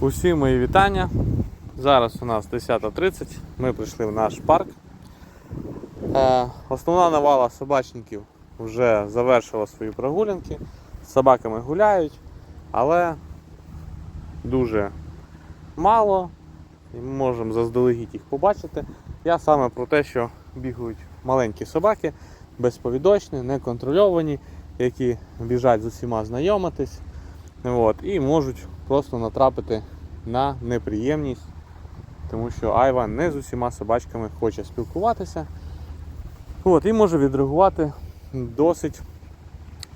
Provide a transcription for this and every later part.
Усі мої вітання. Зараз у нас 10.30. Ми прийшли в наш парк. Е, Основна навала собачників вже завершила свої прогулянки. З собаками гуляють, але дуже мало. І ми можемо заздалегідь їх побачити. Я саме про те, що бігають маленькі собаки, безповідочні, неконтрольовані, які біжать з усіма знайомитись. От, і можуть просто натрапити на неприємність, тому що Айва не з усіма собачками хоче спілкуватися. От, і може відреагувати досить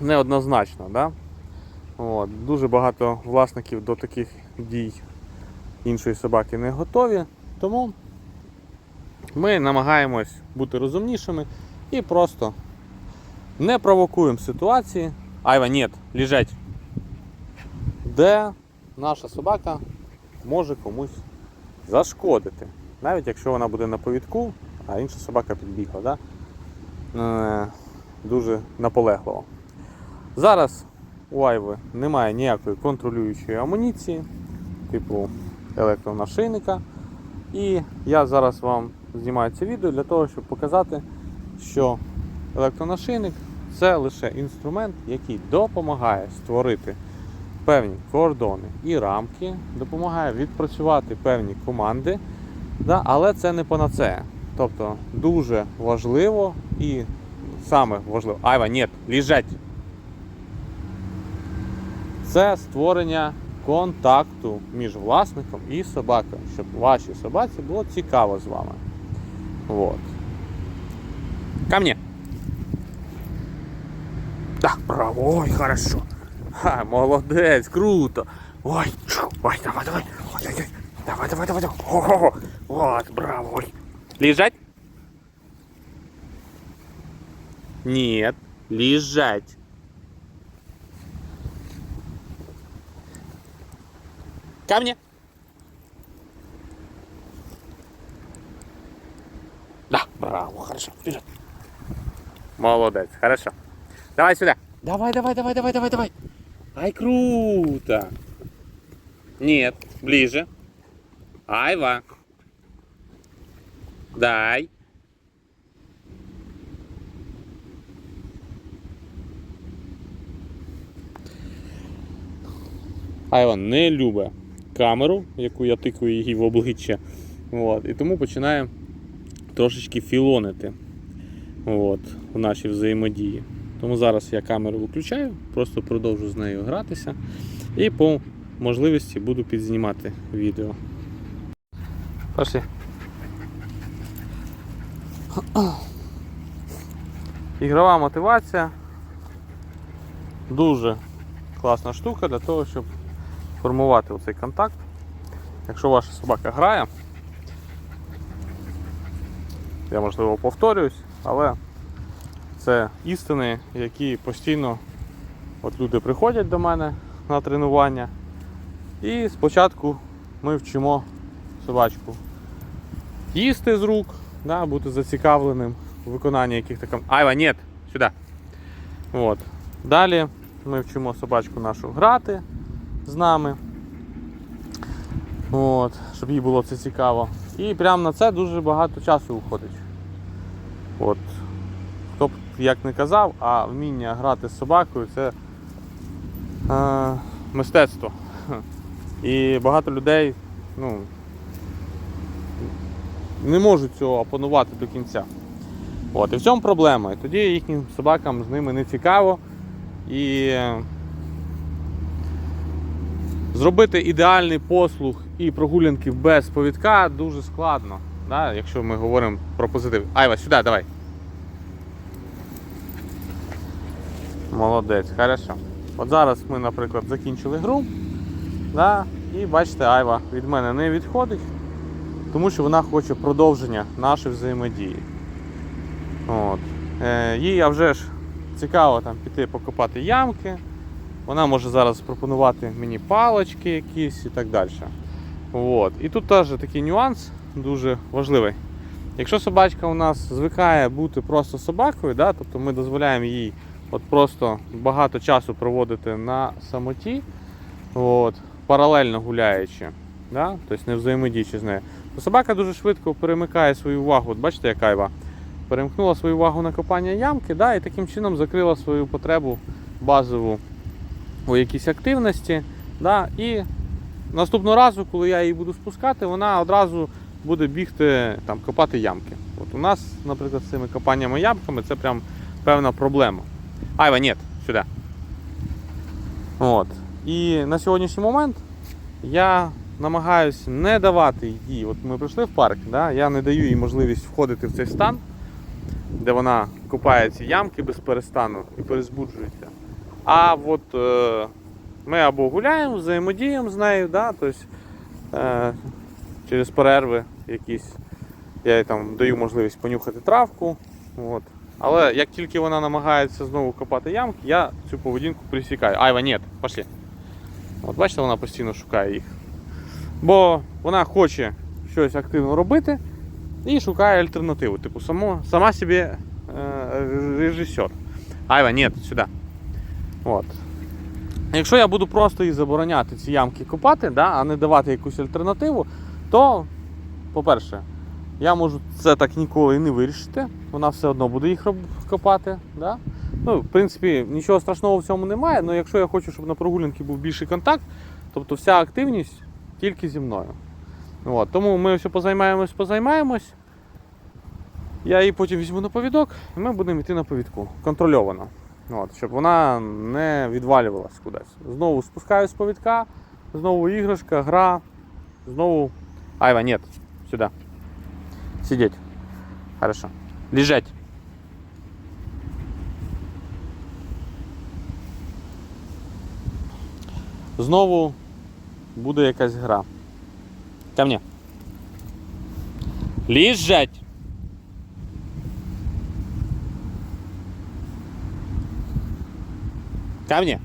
неоднозначно. Да? От, дуже багато власників до таких дій іншої собаки не готові. Тому ми намагаємось бути розумнішими і просто не провокуємо ситуації. Айва, ні, лежать де наша собака може комусь зашкодити. Навіть якщо вона буде на повідку, а інша собака підбігла. Да? Е, Дуже наполегливо. Зараз у Айви немає ніякої контролюючої амуніції, типу електронашийника. І я зараз вам знімаю це відео для того, щоб показати, що електронашийник це лише інструмент, який допомагає створити певні кордони і рамки, допомагає відпрацювати певні команди, да, але це не панацея. Тобто дуже важливо і саме важливо. Айва, ні, лежать. Це створення контакту між власником і собакою, щоб вашій собаці було цікаво з вами. Вот. Ко мне. Да, браво, ой, хорошо. Ха, молодець, круто. Ой, ой, давай, давай. Ой, ой, ой. Давай, давай, давай, давай. Ого, вот, браво. Ой. Лежать? Нет, лежать. Ко мне. Да, браво, хорошо, лежать. Молодец, хорошо. Давай сюда. Давай, давай, давай, давай, давай, давай. Ай, круто. Нет, ближе. Айва. Дай. Айва не любить камеру, яку я тикаю їй в обличчя. От, і тому починає трошечки філонити от, в нашій взаємодії. Тому зараз я камеру виключаю, просто продовжу з нею гратися і по можливості буду підзнімати відео. Пошли. Ігрова мотивація дуже класна штука для того, щоб формувати оцей контакт. Якщо ваша собака грає, я можливо повторююсь, але це істини, які постійно от люди приходять до мене на тренування. І спочатку ми вчимо собачку їсти з рук, да, бути зацікавленим у виконанні яких-то ком... Айва, ні, сюди. От. Далі ми вчимо собачку нашу грати з нами. От, щоб їй було це цікаво. І прямо на це дуже багато часу уходить. От. Як не казав, а вміння грати з собакою це е, мистецтво. І багато людей ну, не можуть цього опанувати до кінця. От, і в цьому проблема. І тоді їхнім собакам з ними не цікаво. І е, зробити ідеальний послуг і прогулянки без повідка дуже складно. Да? Якщо ми говоримо про позитив. Айва, сюди, давай. Молодець, хорошо. От зараз ми, наприклад, закінчили гру. Да? І бачите, Айва від мене не відходить, тому що вона хоче продовження нашої взаємодії. От. Е, їй а вже ж цікаво там піти покопати ямки. Вона може зараз пропонувати мені палочки якісь і так далі. От. І тут теж такий нюанс дуже важливий. Якщо собачка у нас звикає бути просто собакою, да, тобто ми дозволяємо їй от просто багато часу проводити на самоті, от, паралельно гуляючи, да? тобто не взаємодіючи з нею, то собака дуже швидко перемикає свою увагу. От бачите, яка Айва перемкнула свою увагу на копання ямки, да? і таким чином закрила свою потребу базову у якійсь активності. Да? І наступного разу, коли я її буду спускати, вона одразу буде бігти там, копати ямки. От у нас, наприклад, з цими копаннями ямками це прям певна проблема. Айва, ні, сюди. От. І на сьогоднішній момент я намагаюся не давати їй. От ми прийшли в парк, да, я не даю їй можливість входити в цей стан, де вона копає ці ямки без перестану і перезбуджується. А от е, ми або гуляємо, взаємодіємо з нею, да, тобто, е, через перерви якісь. Я їй там даю можливість понюхати травку. От. Але як тільки вона намагається знову копати ямки, я цю поведінку присікаю. Айва, ні, пошли. От бачите, вона постійно шукає їх. Бо вона хоче щось активно робити і шукає альтернативу. Типу, само, сама собі е, режисер. Айва, ні, сюди. От. Якщо я буду просто їй забороняти ці ямки копати, да, а не давати якусь альтернативу, то, по-перше, я можу це так ніколи і не вирішити. Вона все одно буде їх копати. Да? Ну, в принципі, нічого страшного в цьому немає, але якщо я хочу, щоб на прогулянці був більший контакт, тобто вся активність тільки зі мною. От. Тому ми все позаймаємось, позаймаємось. Я її потім візьму на повідок, і ми будемо йти на повідку. Контрольовано. От, щоб вона не відвалювалась кудись. Знову спускаюсь з повідка, знову іграшка, гра, знову. Айва, нет, сюди. Сидеть. Хорошо. Лежать. Знову буде якась гра. Ко мне. Лежать. Ко мне.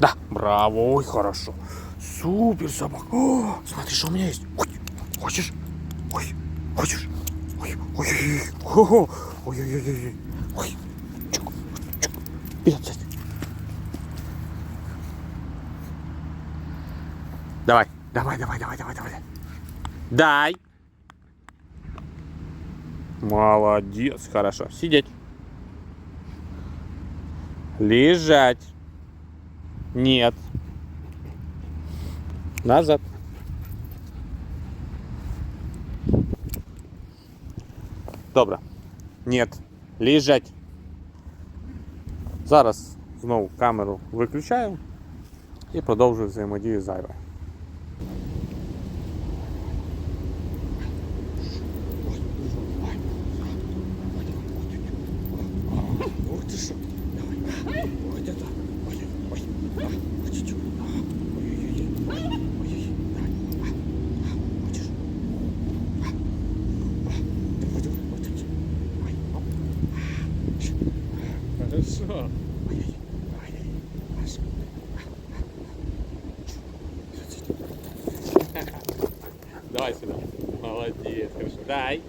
Да, браво, ой, хорошо. Супер собака. О, смотри, что у меня есть. Ой, хочешь? Ой, хочешь? Ой, ой, ой, ой, ой, ой, ой, ой. Чук, чук. Вперед, сядь. Давай, давай, давай, давай, давай, давай. Дай. Молодец, хорошо. Сидеть. Лежать. Нет. Назад. Добре. Нет. Лежать. Зараз знову камеру виключаю і продовжую взаємодію з Що? Давай сюда. Молодец, хорошо. Дай.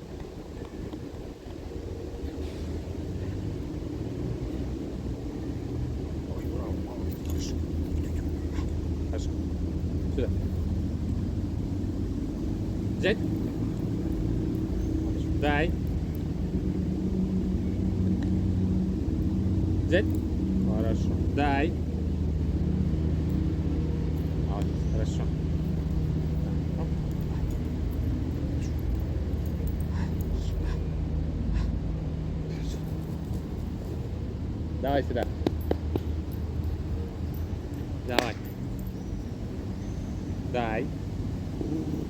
Давай сюда. Давай. Дай.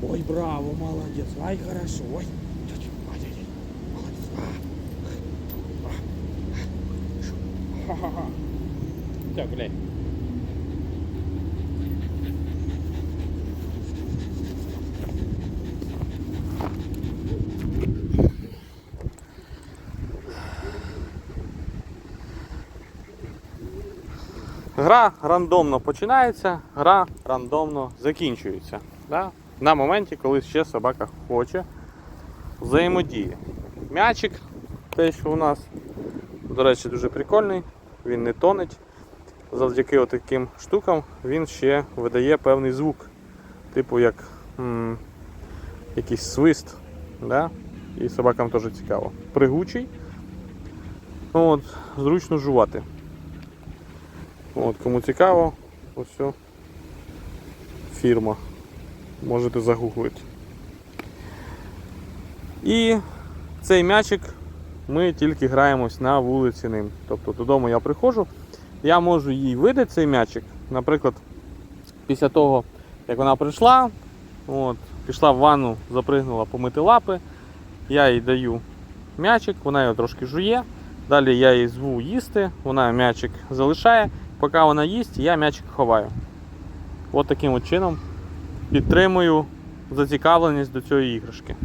Ой, браво, молодец. Ай, хорошо. Ой. Молодец. А. А. Ха-ха-ха. Все, гуляй. Гра рандомно починається, гра рандомно закінчується. Да? На моменті, коли ще собака хоче взаємодії. М'ячик, те, що у нас, до речі, дуже прикольний, він не тонеть. завдяки таким штукам він ще видає певний звук. Типу як м, якийсь свист. Да? І собакам теж цікаво. Пригучий. От, зручно жувати. От, кому цікаво, ось фірма. Можете загуглити. І цей м'ячик ми тільки граємось на вулиці ним. Тобто додому я приходжу, я можу їй видати цей м'ячик. Наприклад, після того, як вона прийшла, от, пішла в ванну, запригнула помити лапи, я їй даю м'ячик, вона його трошки жує. Далі я її зву їсти, вона м'ячик залишає. Поки вона їсть, я м'ячик ховаю. От таким от чином підтримую зацікавленість до цієї іграшки.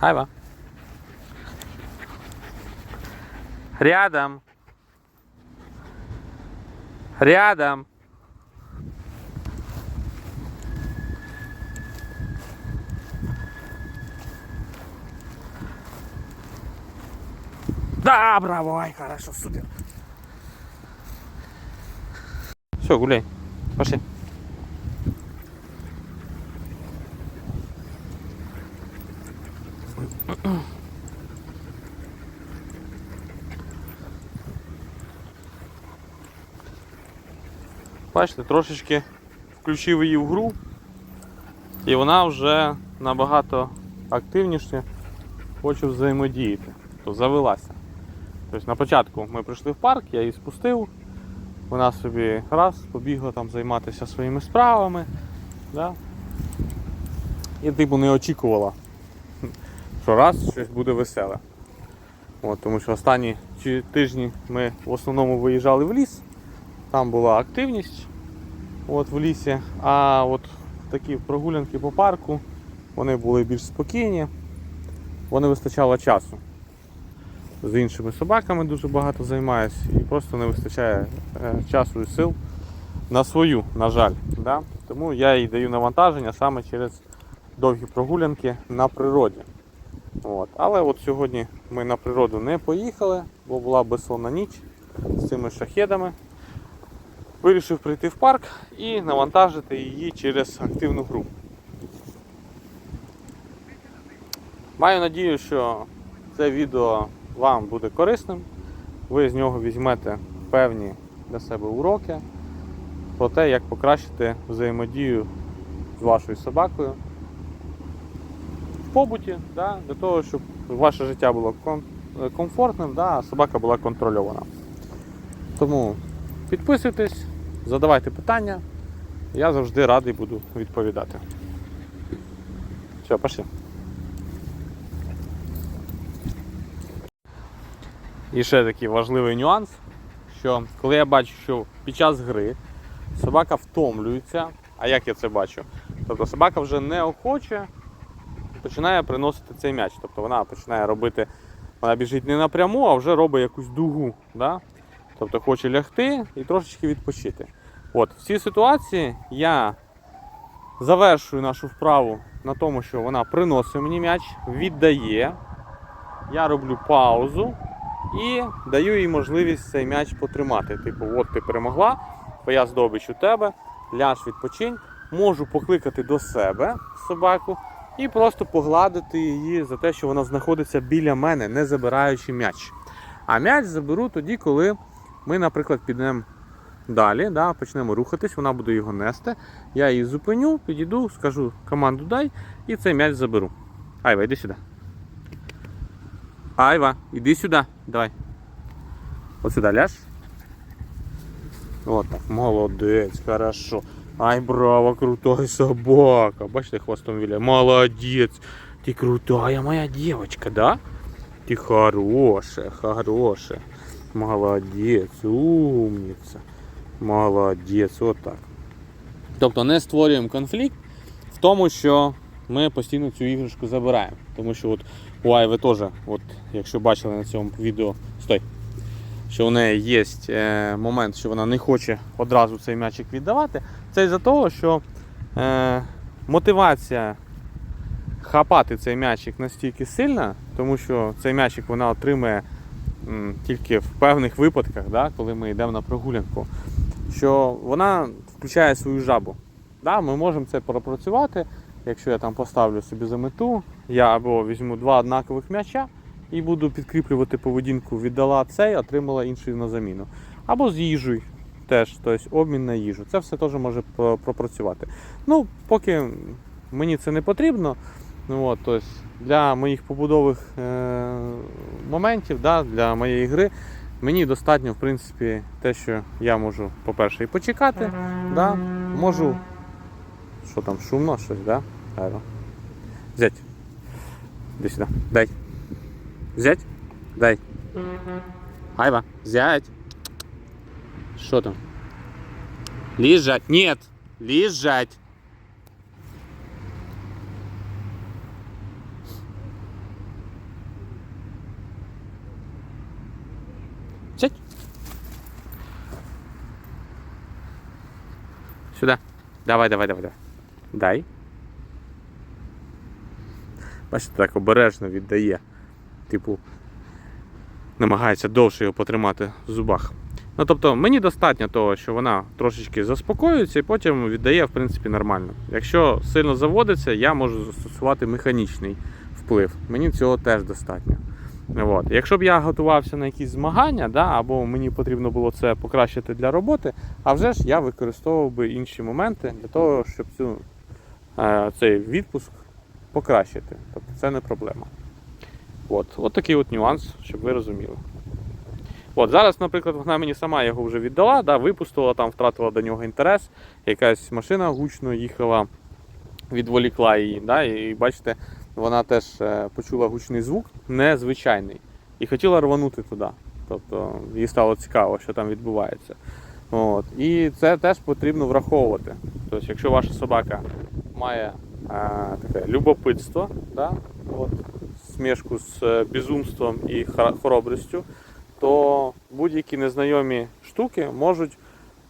Айва. Рядом. Рядом. Да, браво, ай, хорошо, супер. Все, гуляй. Пошли. Бачите, трошечки включив її в гру, і вона вже набагато активніше хоче взаємодіяти. То завелася. Тобто на початку ми прийшли в парк, я її спустив, вона собі раз побігла там займатися своїми справами. Да? І типу не очікувала, що раз щось буде веселе. От, тому що останні тижні ми в основному виїжджали в ліс, там була активність от, в лісі, а от такі прогулянки по парку вони були більш спокійні, вони вистачало часу. З іншими собаками дуже багато займаюся і просто не вистачає е, часу і сил на свою, на жаль. Да? Тому я їй даю навантаження саме через довгі прогулянки на природі. От. Але от сьогодні ми на природу не поїхали, бо була безсонна ніч з цими шахедами. Вирішив прийти в парк і навантажити її через активну гру. Маю надію, що це відео вам буде корисним. Ви з нього візьмете певні для себе уроки про те, як покращити взаємодію з вашою собакою в побуті, да, для того, щоб ваше життя було комфортним, да, а собака була контрольована. Тому підписуйтесь, задавайте питання. Я завжди радий буду відповідати. Все, пошли. І ще такий важливий нюанс, що коли я бачу, що під час гри собака втомлюється, а як я це бачу? Тобто собака вже неохоче починає приносити цей м'яч. Тобто вона починає робити, вона біжить не напряму, а вже робить якусь дугу. Да? Тобто хоче лягти і трошечки відпочити. От, в цій ситуації я завершую нашу вправу на тому, що вона приносить мені м'яч, віддає. Я роблю паузу і даю їй можливість цей м'яч потримати. Типу, от ти перемогла, твоя здобич у тебе, ляж відпочинь. Можу покликати до себе собаку і просто погладити її за те, що вона знаходиться біля мене, не забираючи м'яч. А м'яч заберу тоді, коли ми, наприклад, підемо далі, да, почнемо рухатись, вона буде його нести. Я її зупиню, підійду, скажу команду дай і цей м'яч заберу. Айва, йди сюди. Айва, іди сюди. Давай. От сюди ляж. От так, молодець, хорошо. Ай, браво, крутой собака. Бачите, хвостом виляє. Молодець. Ти крутая моя девочка, да? Ты хорошая, хорошая. Молодець, умниця. Молодець, отак. Тобто не створюємо конфлікт в тому, що ми постійно цю іграшку забираємо. Тому що от у Айви теж, от, якщо бачили на цьому відео, стой, що у неї є е, момент, що вона не хоче одразу цей м'ячик віддавати. Це із-за того, що е, мотивація хапати цей м'ячик настільки сильна, тому що цей м'ячик вона отримує м, тільки в певних випадках, да, коли ми йдемо на прогулянку, що вона включає свою жабу. Да, ми можемо це пропрацювати, якщо я там поставлю собі за мету, я або візьму два однакових м'яча і буду підкріплювати поведінку, віддала цей, отримала інший на заміну. Або з їжею теж, тобто обмін на їжу. Це все теж може пропрацювати. Ну, поки мені це не потрібно. Ну, от, тобто для моїх побудових е- моментів, да, для моєї гри, мені достатньо, в принципі, те, що я можу, по-перше, і почекати. Да, можу. Що там, шумно щось, да? Взять. Іди сюди. Дай. Взять? Дай. Айва, взять. Что там? Лежать. Нет. Лежать. Сядь. Сюда. Давай, давай, давай, давай. Дай. Бачите, так обережно віддає. Типу, намагається довше його потримати в зубах. Ну, тобто, мені достатньо того, що вона трошечки заспокоюється і потім віддає, в принципі, нормально. Якщо сильно заводиться, я можу застосувати механічний вплив. Мені цього теж достатньо. От. Якщо б я готувався на якісь змагання, да, або мені потрібно було це покращити для роботи, а вже ж я використовував би інші моменти для того, щоб цю, е, цей відпуск покращити. Тобто це не проблема. От. от такий от нюанс, щоб ви розуміли. От зараз, наприклад, вона мені сама його вже віддала, да, випустила, там втратила до нього інтерес. Якась машина гучно їхала, відволікла її. Да, і бачите, вона теж е, почула гучний звук, незвичайний, і хотіла рванути туди. Тобто їй стало цікаво, що там відбувається. От. І це теж потрібно враховувати. Тобто, якщо ваша собака має е, таке любопитство, да, от, смішку з е, безумством і хоробрістю, то будь-які незнайомі штуки можуть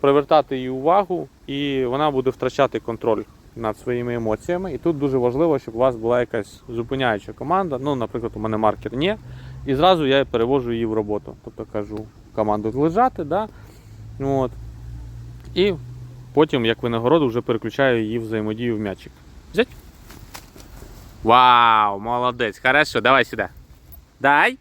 привертати її увагу, і вона буде втрачати контроль над своїми емоціями. І тут дуже важливо, щоб у вас була якась зупиняюча команда. Ну, наприклад, у мене маркер ні. І зразу я перевожу її в роботу. Тобто кажу команду лежати, да? Ну, От. і потім, як винагороду, вже переключаю її взаємодію в м'ячик. Взять? Вау, молодець. Хорошо, давай сюди. Дай.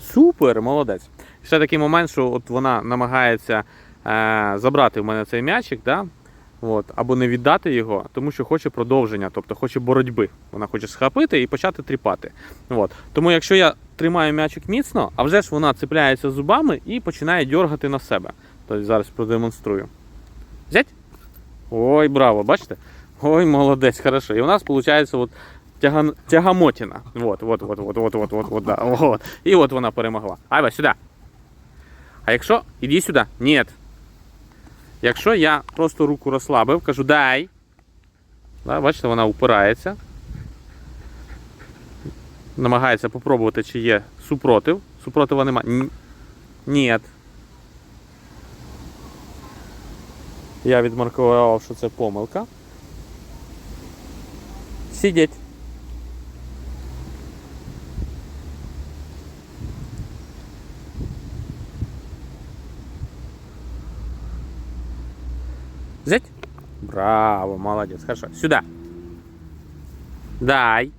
Супер, молодець. Ще такий момент, що от вона намагається е, забрати в мене цей м'ячик, да? от, або не віддати його, тому що хоче продовження, тобто хоче боротьби. Вона хоче схопити і почати тріпати. От. Тому якщо я тримаю м'ячик міцно, а вже ж вона цепляється зубами і починає дергати на себе. Тобто зараз продемонструю. Взять? Ой, браво, бачите? Ой, молодець, хорошо. І у нас виходить от тяга... тягамотіна. Вот, вот, вот, вот, вот, вот, вот, вот, да, вот. І от вона перемогла. Айва, сюди. А якщо. Іди сюди. Ні. Якщо я просто руку розслабив, кажу дай. Да, бачите, вона упирається. Намагається попробувати, чи є супротив. Супротива нема. Н- Ні. Я відмаркував, що це помилка. Сидіть. Взять? Браво, молодец. Хорошо. Сюда. Дай.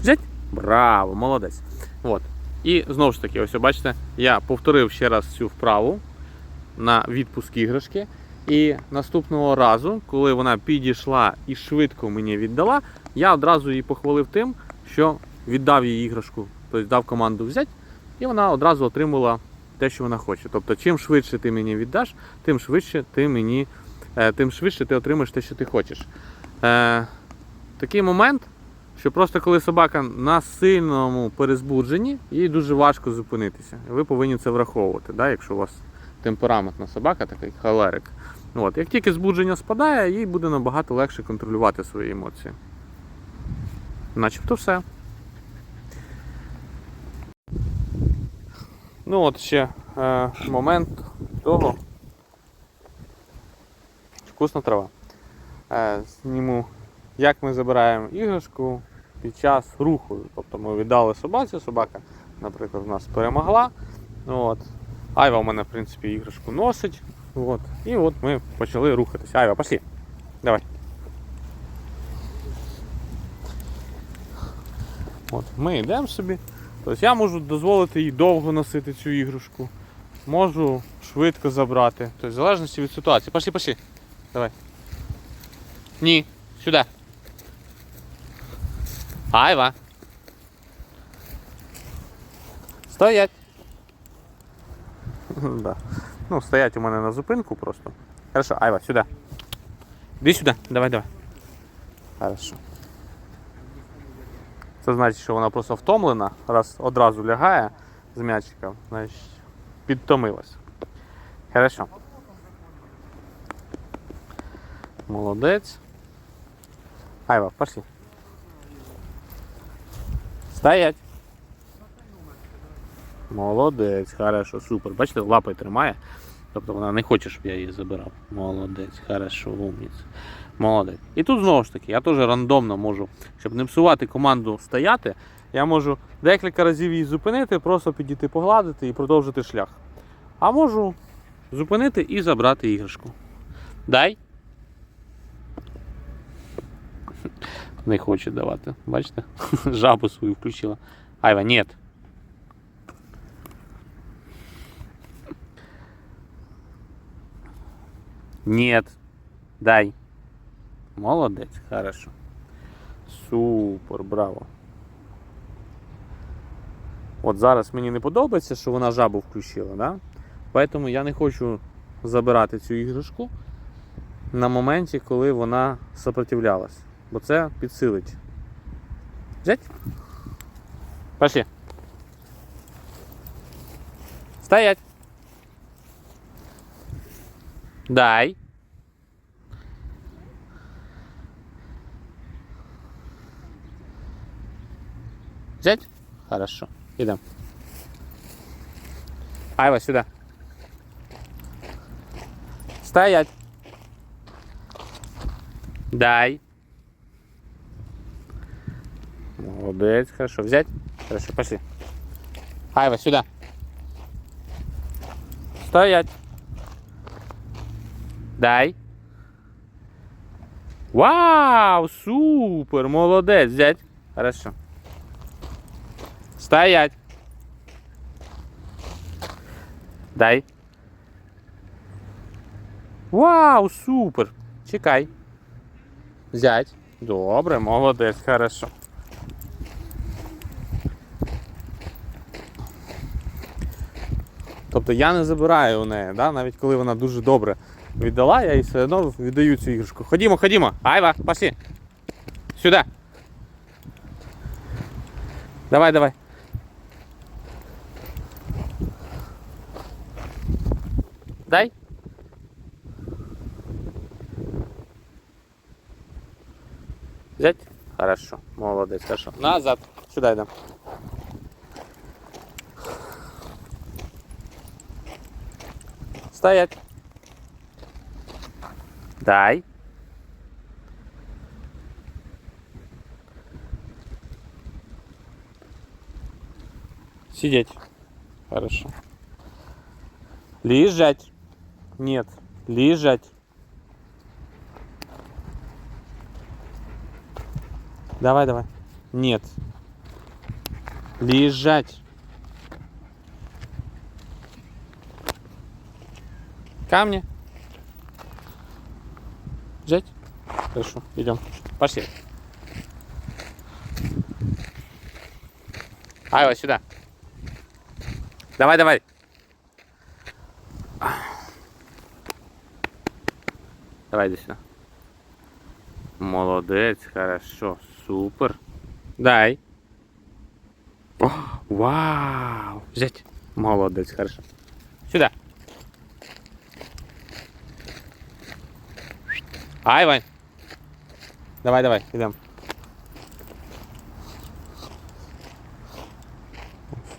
Взять? Браво, молодець. От. І знову ж таки, ось бачите, я повторив ще раз цю вправу на відпуск іграшки. І наступного разу, коли вона підійшла і швидко мені віддала, я одразу її похвалив тим, що віддав їй іграшку, тобто дав команду взяти, і вона одразу отримала те, що вона хоче. Тобто, чим швидше ти мені віддаш, тим швидше ти мені, е, тим швидше ти отримаєш те, що ти хочеш. Е, такий момент, що просто коли собака на сильному перезбудженні, їй дуже важко зупинитися. Ви повинні це враховувати, да, якщо у вас темпераментна собака, такий холерик. От. Як тільки збудження спадає, їй буде набагато легше контролювати свої емоції. Начебто все. Ну от ще е, момент того. Вкусна трава. Е, зніму, як ми забираємо іграшку під час руху. Тобто ми віддали собаці, собака, наприклад, у нас перемогла. От. Айва в мене, в принципі, іграшку носить. От. І от ми почали рухатися. Айва, пошли. Давай. От, ми йдемо собі. Тобто я можу дозволити їй довго носити цю іграшку. Можу швидко забрати. Тобто, в залежності від ситуації. Пошли, пошли. Давай. Ні, сюди. Айва. Стоять. да. Ну, стоять у мене на зупинку просто. Хорошо, Айва, сюди. Іди сюди, давай, давай. Хорошо. Це значить, що вона просто втомлена, раз одразу лягає з м'ячиком, значить підтомилась. Хорошо. Молодець. Айва, пошли. Стоять. Молодець, хорошо, супер. Бачите, лапою тримає. Тобто вона не хоче, щоб я її забирав. Молодець, хорошо, умніць. Молодець. І тут знову ж таки, я теж рандомно можу, щоб не псувати команду стояти, я можу декілька разів її зупинити, просто підійти погладити і продовжити шлях. А можу зупинити і забрати іграшку. Дай. Не хоче давати. Бачите? Жабу свою включила. Айва, нет. Нет. Дай. Молодець, хорошо. Супер, браво. От зараз мені не подобається, що вона жабу включила, да? Поэтому я не хочу забирати цю іграшку на моменті, коли вона сопротивлялась. Бо це підсилить. Взять? Пошли. Стоять. Дай. Взять? Хорошо. Идем. Айва, сюда. Стоять. Дай. Молодец, хорошо. Взять? Хорошо, пошли. Айва, сюда. Стоять. Дай. Вау, супер, молодец, взять. Хорошо. Стоять. Дай. Вау, супер. Чекай. Взять. Добре, молодець, хорошо. Тобто я не забираю у неї, да? навіть коли вона дуже добре віддала, я їй все одно віддаю цю іграшку. Ходімо, ходімо. Айва, пошли. Сюди. Давай, давай. Дай. Взять? Хорошо. Молодец, хорошо. Назад. Сюда идем. Стоять. Дай. Сидеть. Хорошо. Лежать. Нет. Лежать. Давай, давай. Нет. Лежать. Камни. Взять? Хорошо, идем. Пошли. Айва, сюда. Давай, давай. Давай, иди сюда. Молодець, хорошо, супер. Дай. О, вау! Взять. Молодець, хорошо. Сюда. Айва. Давай, давай, идем.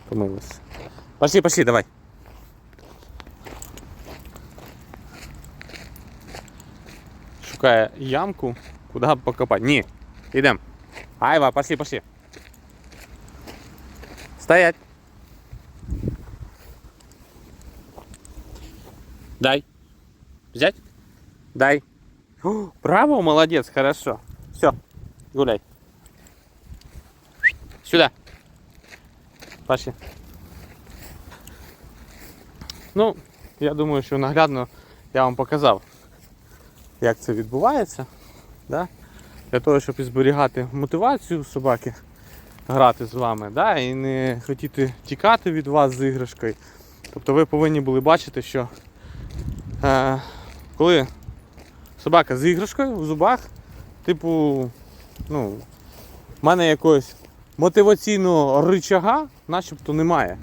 Помылась. Пошли, пошли, давай. Шукає ямку, куди б покопати. Ні, йдемо. Айва, пошли, пошли. Стоять. Дай. Взять? Дай. О, Браво, молодец, хорошо. Все, гуляй. Сюда. Пошли. Ну, я думаю, що наглядно я вам показав, як це відбувається. Да? Для того, щоб і зберігати мотивацію собаки грати з вами, да? і не хотіти тікати від вас з іграшкою. Тобто ви повинні були бачити, що е, коли собака з іграшкою в зубах, типу, ну, в мене якогось мотиваційного ричага начебто немає.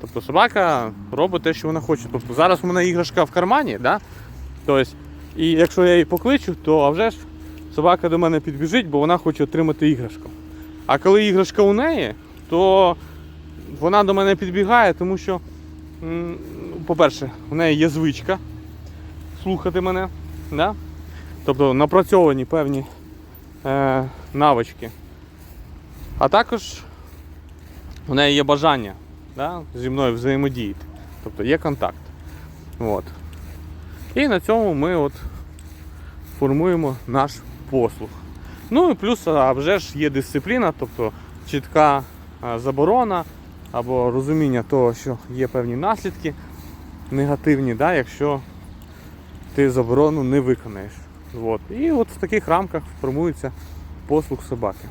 Тобто собака робить те, що вона хоче. Тобто зараз у мене іграшка в кармані, да? тобто, і якщо я її покличу, то а вже ж собака до мене підбіжить, бо вона хоче отримати іграшку. А коли іграшка у неї, то вона до мене підбігає, тому що, по-перше, у неї є звичка слухати мене. Да? Тобто напрацьовані певні е, навички. А також у неї є бажання да, зі мною взаємодіяти. Тобто є контакт. От. І на цьому ми от формуємо наш послуг. Ну і плюс, а вже ж є дисципліна, тобто чітка заборона або розуміння того, що є певні наслідки негативні, да, якщо ти заборону не виконаєш. От. І от в таких рамках формується послуг собаки.